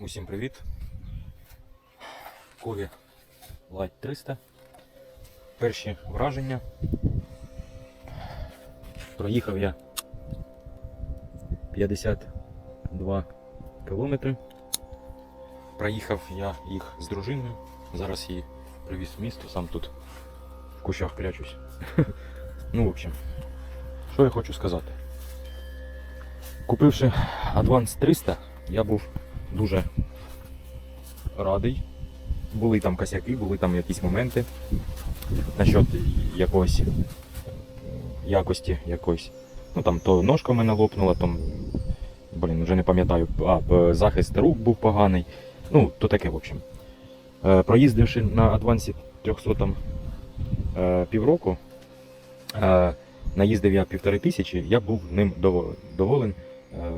Усім привіт. Кові Light 300. Перші враження. Проїхав я 52 кілометри. Проїхав я їх з дружиною. Зараз її привіз в місто, сам тут в кущах прячусь. Ну, в общем, що я хочу сказати. Купивши Advance 300, я був дуже радий. Були там косяки, були там якісь моменти насчет якогось якості якоїсь. Ну там то ножка в мене лопнула, там, блін, вже не пам'ятаю, а захист рук був поганий. Ну, то таке, в общем. Е, Проїздивши на адвансі 300 е, півроку, е, наїздив я півтори тисячі, я був ним доволен е,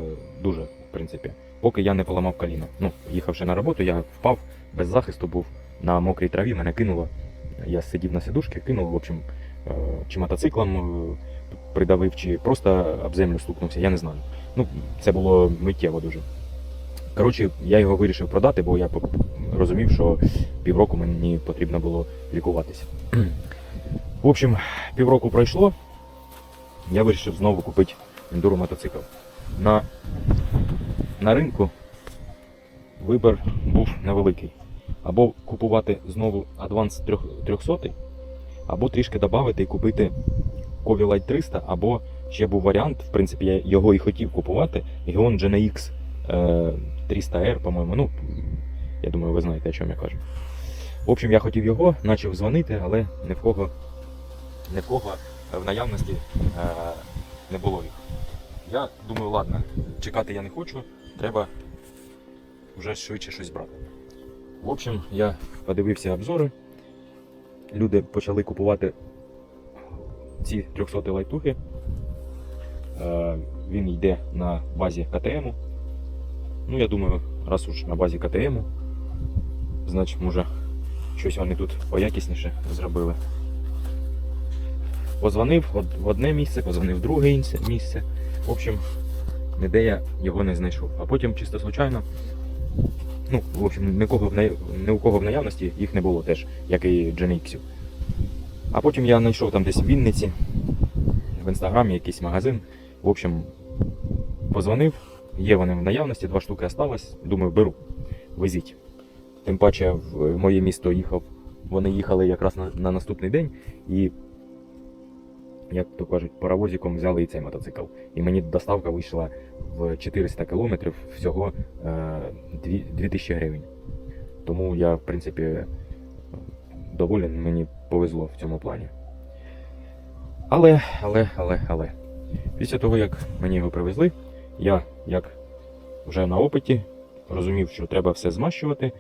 дуже, в принципі поки я не поламав коліно. Ну, їхавши на роботу, я впав без захисту, був на мокрій траві, мене кинуло. Я сидів на сидушці, кинув, в общем, е, чи мотоциклом е, придавив, чи просто об землю стукнувся, я не знаю. Ну, це було миттєво дуже. Коротше, я його вирішив продати, бо я розумів, що півроку мені потрібно було лікуватися. В общем, півроку пройшло, я вирішив знову купити ендуро мотоцикл. На на ринку вибір був невеликий. Або купувати знову Advance 300, або трішки додати і купити Kovy Light 300, або ще був варіант, в принципі, я його і хотів купувати. Geon GNX е, 300R, по-моєму. Ну, я думаю, ви знаєте, о чому я кажу. В общем, я хотів його, почав дзвонити, але ні в кого, ні в кого в наявності е, не було їх. Я думаю, ладно, чекати я не хочу, треба вже швидше щось брати. В общем, я подивився обзори. Люди почали купувати ці 300 лайтухи. Е, Він йде на базі КТМ. Ну, я думаю, раз уж на базі КТМ, значить, може, щось вони тут поякісніше зробили. Позвонив в одне місце, позвонив в друге місце. В общем, ніде я його не знайшов. А потім чисто случайно. Ну, в общем, нікого ні у кого в наявності їх не було теж, як і GNX. А потім я знайшов там десь в Вінниці, в інстаграмі якийсь магазин. В общем, позвонив, є вони в наявності, два штуки осталось. Думаю, беру, везіть. Тим паче в моє місто їхав. Вони їхали якраз на, на наступний день і як то кажуть, паровозиком взяли і цей мотоцикл. І мені доставка вийшла в 400 кілометрів всього е, 2000 гривень. Тому я, в принципі, доволен, мені повезло в цьому плані. Але, але, але, але. Після того, як мені його привезли, я, як вже на опиті, розумів, що треба все змащувати,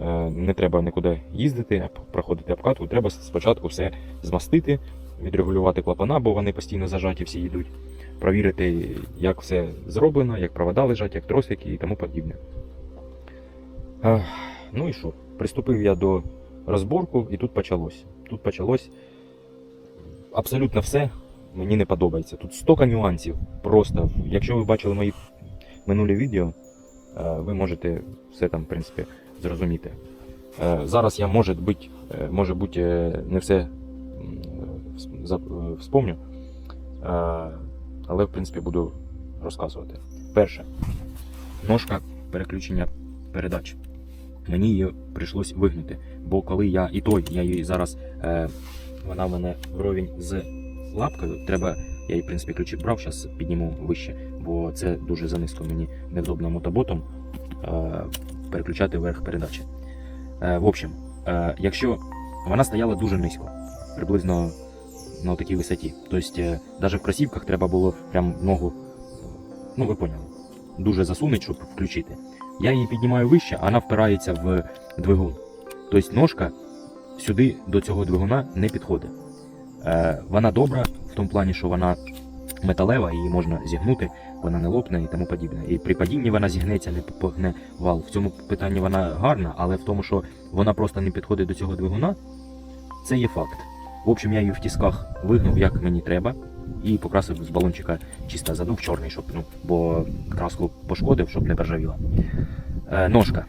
е, не треба нікуди їздити, проходити обкатку, треба спочатку все змастити, відрегулювати клапана, бо вони постійно зажаті всі йдуть. Провірити, як все зроблено, як провода лежать, як тросики і тому подібне. Ну і що? Приступив я до розборку, і тут почалось. Тут почалось абсолютно все мені не подобається. Тут стільки нюансів. Просто, якщо ви бачили мої минулі відео, е, ви можете все там, в принципі, зрозуміти. Е, Зараз я, може бути, е, може бути, не все вспомню, Е, але в принципі буду розказувати. Перше, ножка переключення передач. Мені її прийшлось вигнути, бо коли я і той, я її зараз, е, вона в мене вровень з лапкою, треба, я її, в принципі, ключик брав, зараз підніму вище, бо це дуже занизько мені невдобно мотоботом е, переключати вверх передачі. Е, в общем, е, якщо вона стояла дуже низько, приблизно на такій висоті. Тобто, е, навіть в кросівках треба було прям ногу, ну ви поняли, дуже засунути, щоб включити. Я її піднімаю вище, а вона впирається в двигун. Тобто ножка сюди до цього двигуна не підходить. Е, вона добра в тому плані, що вона металева, її можна зігнути, вона не лопне і тому подібне. І при падінні вона зігнеться, не погне вал. В цьому питанні вона гарна, але в тому, що вона просто не підходить до цього двигуна, це є факт. В общем, я її в тисках вигнув, як мені треба, і покрасив з балончика чисто задув чорний, щоб, ну, бо краску пошкодив, щоб не проржавіла. Е, ножка.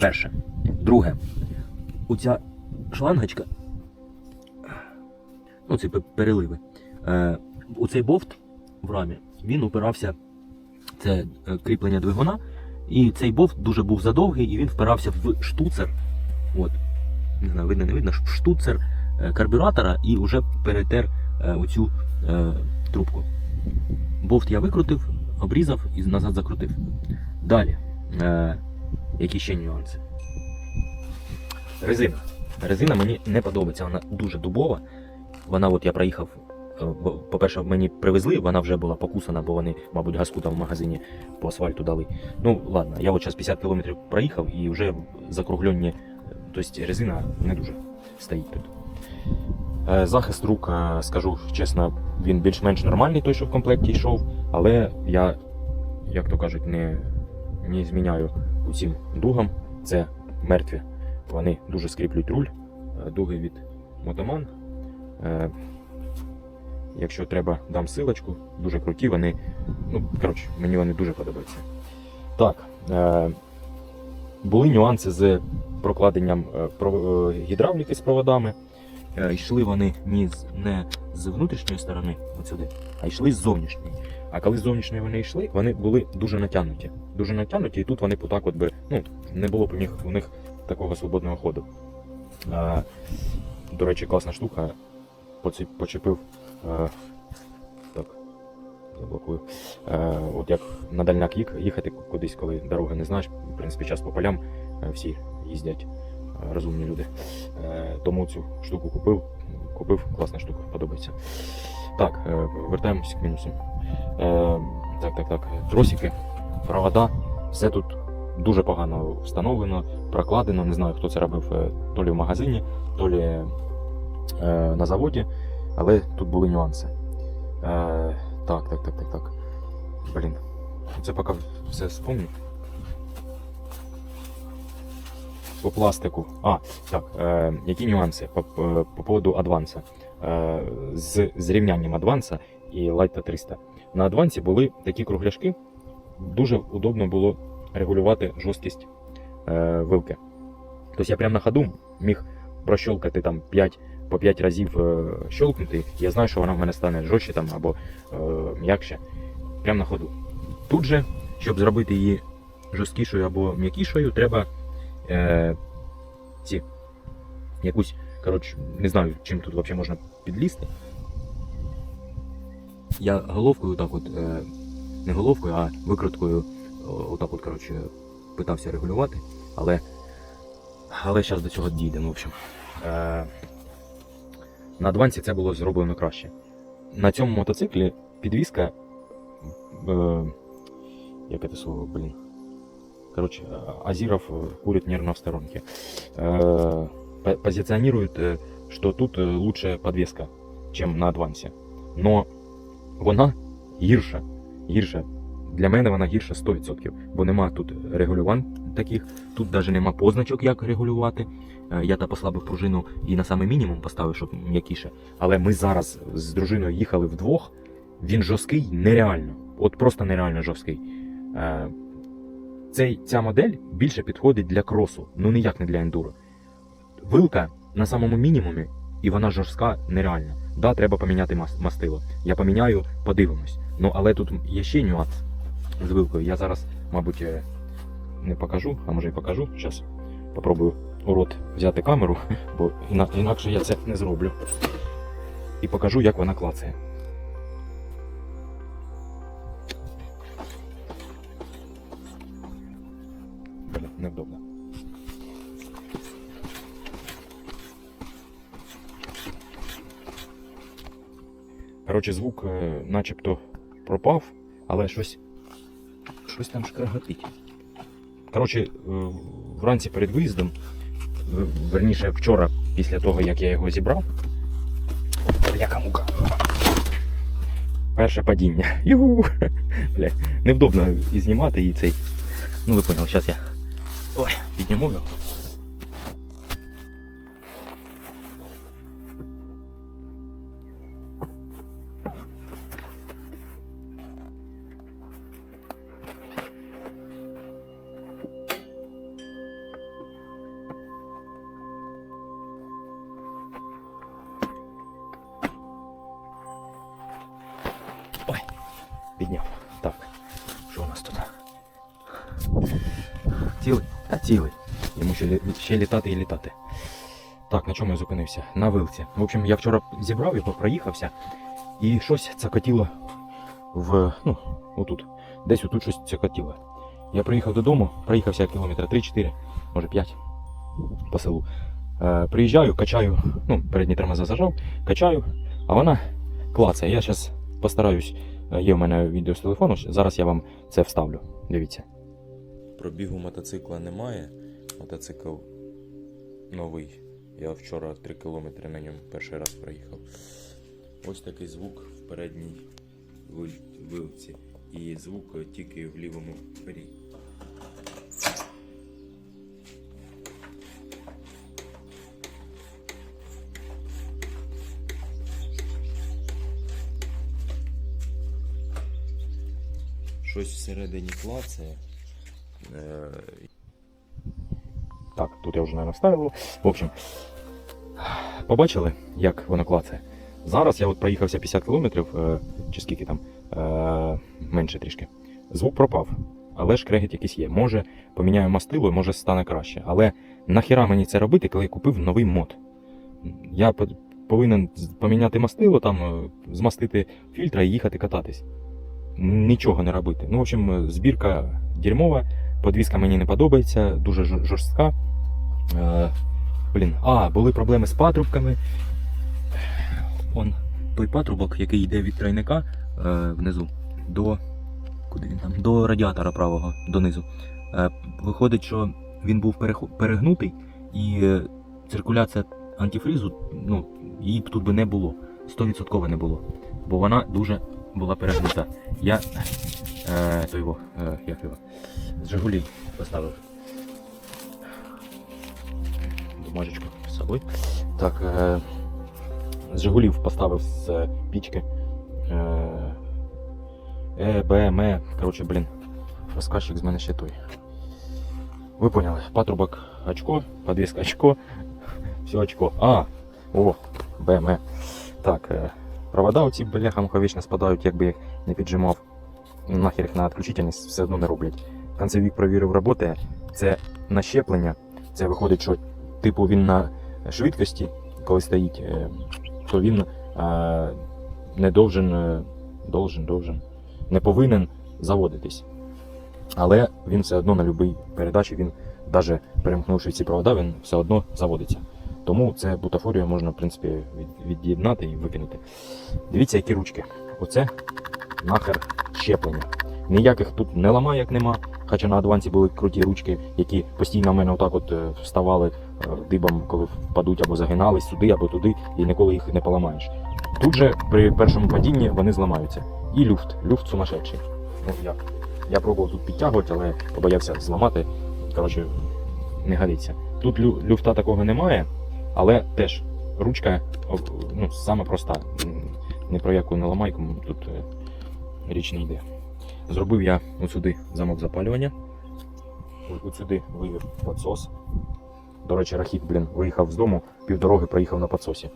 Перше. Друге. Оця шлангочка. Ну, ці переливи. Е, у цей бофт в рамі він упирався. Це е, кріплення двигуна. І цей бофт дуже був задовгий, і він впирався в штуцер. От. Не знаю, видно, не видно, штуцер карбюратора і вже перетер е, оцю е, трубку. Бофт я викрутив, обрізав і назад закрутив. Далі. Е, які ще нюанси? Резина. Резина мені не подобається, вона дуже дубова. Вона, от я проїхав. е, По-перше, мені привезли, вона вже була покусана, бо вони, мабуть, газку там в магазині по асфальту дали. Ну, ладно, я от зараз 50 км проїхав і вже закруглені, тобто резина не дуже стоїть тут. Е, Захист рук, е, скажу чесно, він більш-менш нормальний, той, що в комплекті йшов, але я, як то кажуть, не, не зміняю усім дугам. Це мертві. Вони дуже скріплюють руль, е, дуги від мотоман. Якщо треба, дам силочку, дуже круті, вони. Ну, коротше, мені вони дуже подобаються. Так. Були нюанси з прокладенням про- гідравліки з проводами. Е, йшли вони ні з, не з внутрішньої сторони, от сюди, а йшли з зовнішньої. А коли з зовнішньої вони йшли, вони були дуже натягнуті. Дуже натягнуті, і тут вони отак от би, ну, не було б у них, у них такого свободного ходу. А, до речі, класна штука. Поці- Почепив. Е, так, заблокую. Е, от як на дальняк їх- їхати кудись, коли дороги не знаєш, в принципі, час по полям всі їздять розумні люди. Е, тому цю штуку купив. Купив, класна штука, подобається. Так, е, вертаємося к мінусам. Е, так, так, так. Тросики, провода, все тут дуже погано встановлено, прокладено. Не знаю, хто це робив то лі в магазині, то лі на заводі, але тут були нюанси. Так, так, так, так, так. Блін. Це поки все спомню. По пластику. А, так, е, які нюанси по, по, по поводу адванса. Е, з зрівнянням адванса і Light 300. На адвансі були такі кругляшки. Дуже удобно було регулювати жорсткість е, вилки. Тобто я прямо на ходу міг прощолкати там 5 по 5 разів е, щолкнути. Я знаю, що вона в мене стане жорстче там або е, м'якше. Прямо на ходу. Тут же, щоб зробити її жорсткішою або м'якішою, треба е, ці якусь, коротше, не знаю, чим тут взагалі можна підлізти. Я головкою так от, е, не головкою, а викруткою отак от, коротше, питався регулювати, але, але зараз до цього дійдемо, в общем. Е, на адвансі це було зроблено краще. На цьому мотоциклі підвіска. Е, як це слово, блін. Короче, Азиров э, курит нервно в сторонке. Э, по- Позиционирует, э, что тут э, лучшая подвеска, чем на адвансе. Но вона гірша. Гірша. Для мене вона гірша 100%, бо нема тут регулювань таких, тут навіть нема позначок, як регулювати. Е, Я та послабив пружину і на самий мінімум поставив, щоб м'якіше. Але ми зараз з дружиною їхали вдвох. Він жорсткий нереально. От просто нереально жорсткий. цей, ця модель більше підходить для кросу, ну ніяк не для ендуро. Вилка на самому мінімумі, і вона жорстка нереальна. Да, треба поміняти мас- мастило. Я поміняю, подивимось. Ну, але тут є ще нюанс з вилкою. Я зараз, мабуть, е, не покажу, а може і покажу. Зараз попробую у рот взяти камеру, бо інакше я це не зроблю. І покажу, як вона клацає. Невдобно. Коротше, звук е, начебто пропав, але щось. Щось там шкреготить. Коротше, е, вранці перед виїздом, в- верніше вчора, після того, як я його зібрав. Яка мука. Перше падіння. Юху. Бля, невдобно і знімати і цей. Ну ви поняли, зараз я. Ой, підніму його. Ой, підняв. Так, що у нас тут? Тіли. Та цілий. Йому ще, ще літати і літати. Так, на чому я зупинився? На вилці. В общем, я вчора зібрав його, проїхався, і щось цокотіло в. ну, отут. Десь отут щось цокотіло. Я приїхав додому, проїхався кілометра 3-4, може 5 по селу. Е, приїжджаю, качаю, ну, передні тормоза зажав, качаю, а вона клацає. Я зараз постараюсь, е, є в мене відео з телефону, зараз я вам це вставлю. Дивіться. Пробігу мотоцикла немає. Мотоцикл новий. Я вчора 3 кілометри на ньому перший раз проїхав. Ось такий звук в передній вилці. І звук тільки в лівому пері. Щось всередині клацає. Так, тут я вже не вставив. В общем, побачили, як воно клацає. Зараз я от проїхався 50 кілометрів, е, чи скільки там, е, менше трішки. Звук пропав, але ж крегіт якийсь є. Може, поміняю мастило, може стане краще. Але нахіра мені це робити, коли я купив новий мод? Я повинен поміняти мастило, там, е, змастити фільтра і їхати кататись. Нічого не робити. Ну, в общем, збірка дерьмова. Подвіска мені не подобається, дуже жорстка. Е, блін, а, були проблеми з патрубками. Он той патрубок, який йде від тройника е, внизу до. Куди він там? До радіатора правого, донизу. Е, виходить, що він був перегнутий, і е, циркуляція антифрізу, ну, її б тут би не було. 100% не було. Бо вона дуже була перегнута. Я е, то його, е, як його, Жигулі поставив. Бумажечку з собою. Так, е, Жигулів поставив з е, пічки. Е, е, Б, М. Коротше, блін. Розказчик з мене ще той. Ви поняли. Патрубок очко, подвіска очко. Все очко. А, о, Б, М. Так, е, провода оці бляхам вічно спадають, якби їх не піджимав. Нахер їх на відключити, все одно не роблять. Концевік провірив роботи. Це на щеплення. Це виходить, що типу він на швидкості, коли стоїть, е, то він е, не должен, е, должен, должен, не повинен заводитись. Але він все одно на будь-якій передачі, він, навіть перемкнувши ці провода, він все одно заводиться. Тому це бутафорію можна, в принципі, від'єднати і викинути. Дивіться, які ручки. Оце нахер щеплення. Ніяких тут не ламає, як нема. Хоча на адвансі були круті ручки, які постійно в мене отак от е, вставали е, дибом, коли впадуть або загинались сюди, або туди, і ніколи їх не поламаєш. Тут же при першому падінні вони зламаються. І люфт. Люфт сумасшедший. Ну як? Я пробував тут підтягувати, але побоявся зламати. Коротше, не годиться. Тут лю- люфта такого немає, але теж ручка ну, саме проста. Ні про яку не ламайку тут е, річ не йде. Зробив я сюди замок запалювання. От- От вивів підсос. До речі, рахіт, блін, виїхав з дому, півдороги проїхав на підсосі.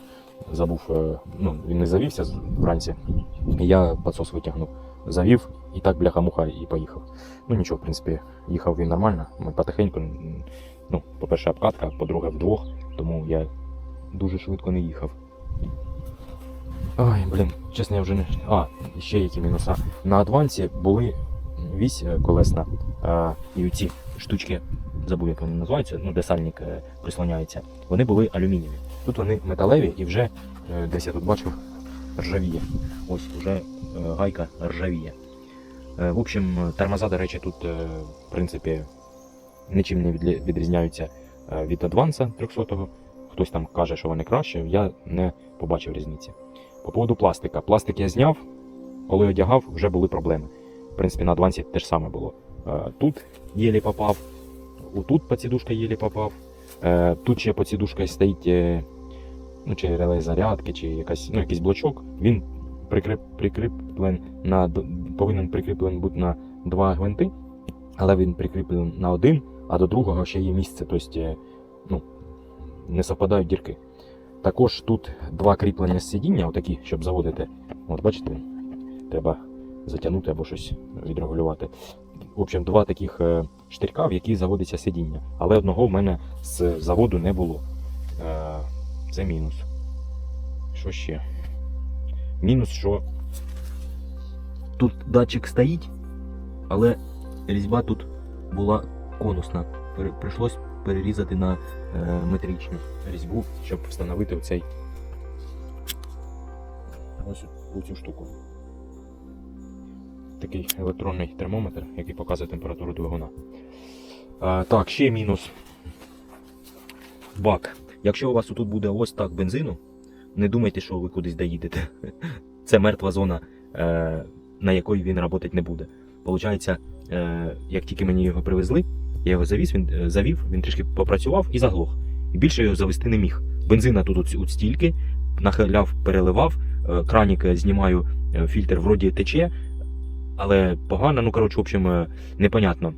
Забув, е, ну, він не завівся вранці. Я підсос витягнув. Завів і так бляха-муха і поїхав. Ну нічого, в принципі, їхав він нормально. Ми потихеньку. Ну, по-перше, обкатка, по-друге, вдвох, тому я дуже швидко не їхав. Ой, блін, чесно, я вже не. А, ще які мінуса. На адвансі були вісь е, колесна а, і ці штучки, забув, як вони називаються, ну, де сальник е, прислоняється. Вони були алюмінієві. Тут вони металеві і вже е, десь я тут бачив ржавіє. Ось вже е, гайка ржавіє. Е, В общем, тормоза, до речі, тут, е, в принципі, нічим не відрізняються е, від адванса 300-го. Хтось там каже, що вони краще, я не побачив різниці. По поводу пластика. Пластик я зняв, коли одягав, вже були проблеми. В принципі, на адвансі те ж саме було. Е, Тут єлі попав, тут подсідушка єлі попав. Е, Тут ще подсідушка стоїть е, ну, чи реле зарядки, чи якась, ну, якийсь блочок. Він прикріп, прикріплен на, повинен прикріплен бути на два гвинти, але він прикріплений на один, а до другого ще є місце, тобто ну, не совпадають дірки. Також тут два кріплення сидіння, отакі, щоб заводити. От бачите, треба затягнути або щось відрегулювати. В общем, два таких е, штирка, в які заводиться сидіння. Але одного в мене з заводу не було. Е, Це мінус. Що ще? Мінус, що тут датчик стоїть, але різьба тут була конусна. Прийшлось перерізати на е, метричну різьбу, щоб встановити оцей ось цю штуку. Такий електронний термометр, який показує температуру двигуна. А, так, ще мінус. Бак. Якщо у вас тут буде ось так бензину, не думайте, що ви кудись доїдете. Це мертва зона, е, на якої він працювати не буде. Получається, е, як тільки мені його привезли, я його завіз, він е, завів, він трішки попрацював і заглох. І більше його завести не міг. Бензина тут от, стільки, нахиляв, переливав, е, кранік е, знімаю, фільтр вроді тече, але погано, ну коротше, в общем, непонятно,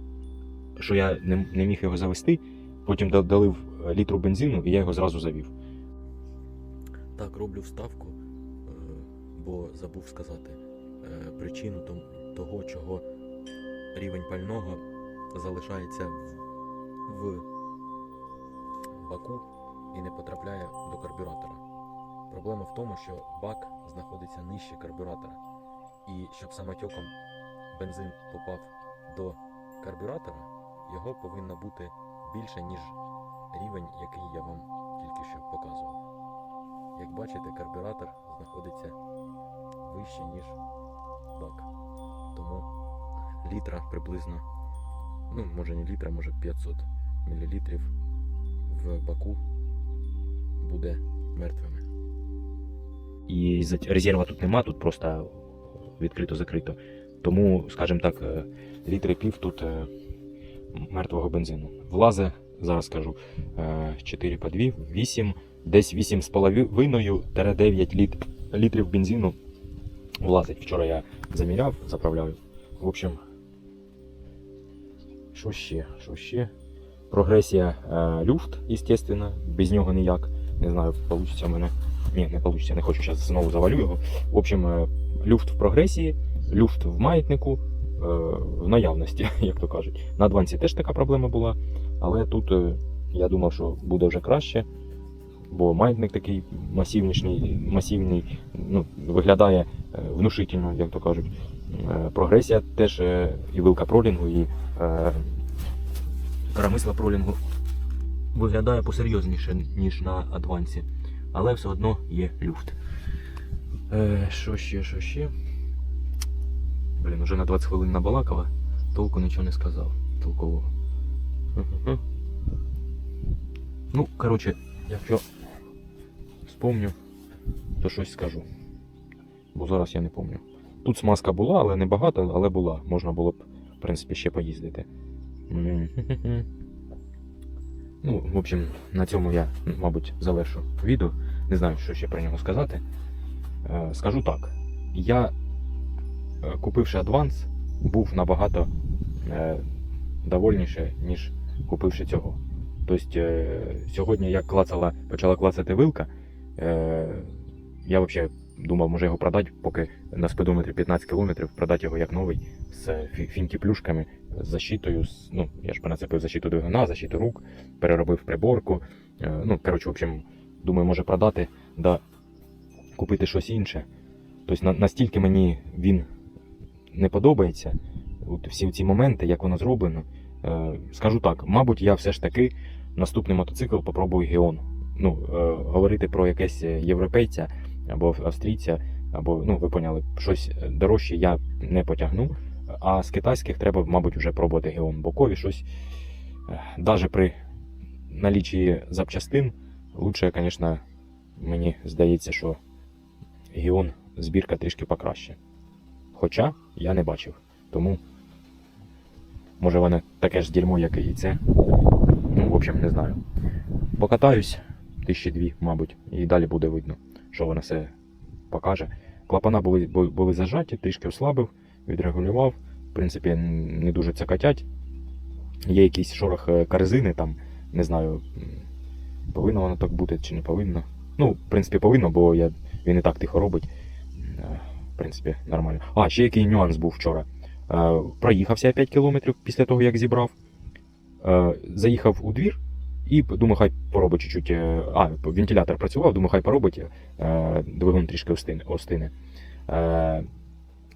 що я не, не міг його завести. Потім долив літру бензину і я його зразу завів. Так, роблю вставку, бо забув сказати причину того, чого рівень пального залишається в, баку і не потрапляє до карбюратора. Проблема в тому, що бак знаходиться нижче карбюратора. І щоб самотеком бензин попав до карбюратора, його повинно бути більше, ніж рівень, який я вам тільки що показував. Як бачите, карбюратор знаходиться вище, ніж бак. Тому літра приблизно, ну, може не літра, може 500 мл в баку буде мертвими. І резерва тут нема, тут просто відкрито-закрито. Тому, скажімо так, е, літри пів тут е, мертвого бензину. Влазе, зараз скажу, е, 4 по 2, 8, десь 8,5-9 літ, літрів бензину влазить. Вчора я заміряв, заправляю. В общем, що ще? Що ще? Прогресія е, люфт, естественно, без нього ніяк. Не знаю, вийде мене. Ні, не вийде, не хочу зараз знову завалю його. В общем, е, люфт в прогресії, люфт в маятнику, е, в наявності, як то кажуть. На адвансі теж така проблема була, але тут е, я думав, що буде вже краще, бо маятник такий масивнішний, масивний, ну, виглядає е, внушительно, як то кажуть. Е, Прогресія теж е, і вилка пролінгу, і е, коромисла пролінгу виглядає посерйозніше, ніж на адвансі. Але все одно є люфт. Що ще, що ще? Блін, уже на 20 хвилин набалакала, толку нічого не сказав. Толкового. Ну, коротше, якщо вспомню, то щось скажу. Бо зараз я не пам'ятаю. Тут смазка була, але не багато, але була. Можна було б, в принципі, ще поїздити. Ну, в общем, на цьому я, мабуть, завершу відео. Не знаю, що ще про нього сказати. Е, Скажу так. Я, е, купивши адванс, був набагато е, довольніше, ніж купивши цього. Тобто, сьогодні, як клацала, почала клацати вилка, я взагалі думав, може його продати, поки на спидометрі 15 км, продати його як новий з фі- фінті-плюшками, з защитою. з- Ну, я ж понацепив защиту двигуна, защиту рук, переробив приборку. Е, Ну, коротше, в общем, думаю, може продати, да купити щось інше. Тобто на, настільки мені він не подобається, от всі ці моменти, як воно зроблено. Е, скажу так, мабуть, я все ж таки наступний мотоцикл попробую Геон. Ну, е, говорити про якесь європейця або австрійця, або, ну, ви поняли, щось дорожче я не потягну. А з китайських треба, мабуть, вже пробувати Геон. Бокові щось, навіть при налічі запчастин, лучше, звісно, мені здається, що Геон збірка трішки покраще. Хоча я не бачив. Тому може воно таке ж дерьмо, як і це. Ну, в общем, не знаю. Покатаюсь тисячі дві, мабуть, і далі буде видно, що воно все покаже. Клапана були, були зажаті, трішки ослабив, відрегулював. В принципі, не дуже цякатять. Є якийсь шорох е, корзини, там, не знаю, повинно воно так бути чи не повинно. Ну, в принципі, повинно, бо я, він і так тихо робить. Е, принципі, нормально. А, ще який нюанс був вчора. Е, проїхався 5 кілометрів після того, як зібрав. Заїхав у двір і думаю, хай поробить чуть-чуть. е, А, вентилятор працював, думаю, хай поробить. Е, двигун трішки остине. Е,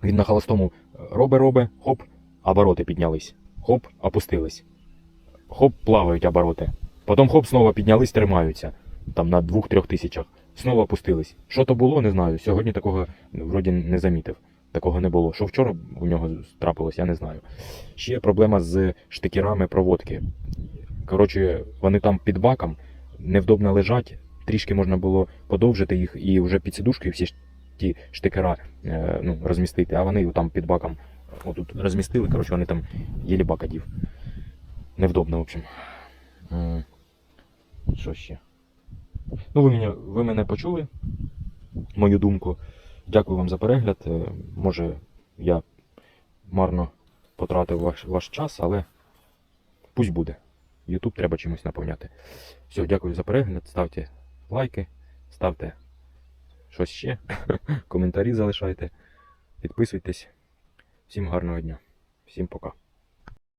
він на холостому робе-робе, хоп, обороти піднялись. Хоп, опустились. Хоп, плавають обороти. Потім хоп, знову піднялись, тримаються. Там на 2-3 тисячах. Знову опустились. Що то було, не знаю. Сьогодні такого вроді не замітив. Такого не було. Що вчора у нього трапилось, я не знаю. Ще проблема з штикерами проводки. Коротше, вони там під баком, невдобно лежать, трішки можна було подовжити їх і вже під сідушкою всі ті штикера е, ну, розмістити, а вони там під баком отут розмістили, коротше, вони там єлі бака дів. Невдобно, в общем. Що ще? Ну, ви мене, ви мене почули, мою думку. Дякую вам за перегляд. Е, Може, я марно потратив ваш, ваш час, але пусть буде. YouTube треба чимось наповняти. Все, дякую за перегляд. Ставте лайки, ставте щось ще, коментарі залишайте, підписуйтесь. Всім гарного дня. Всім пока.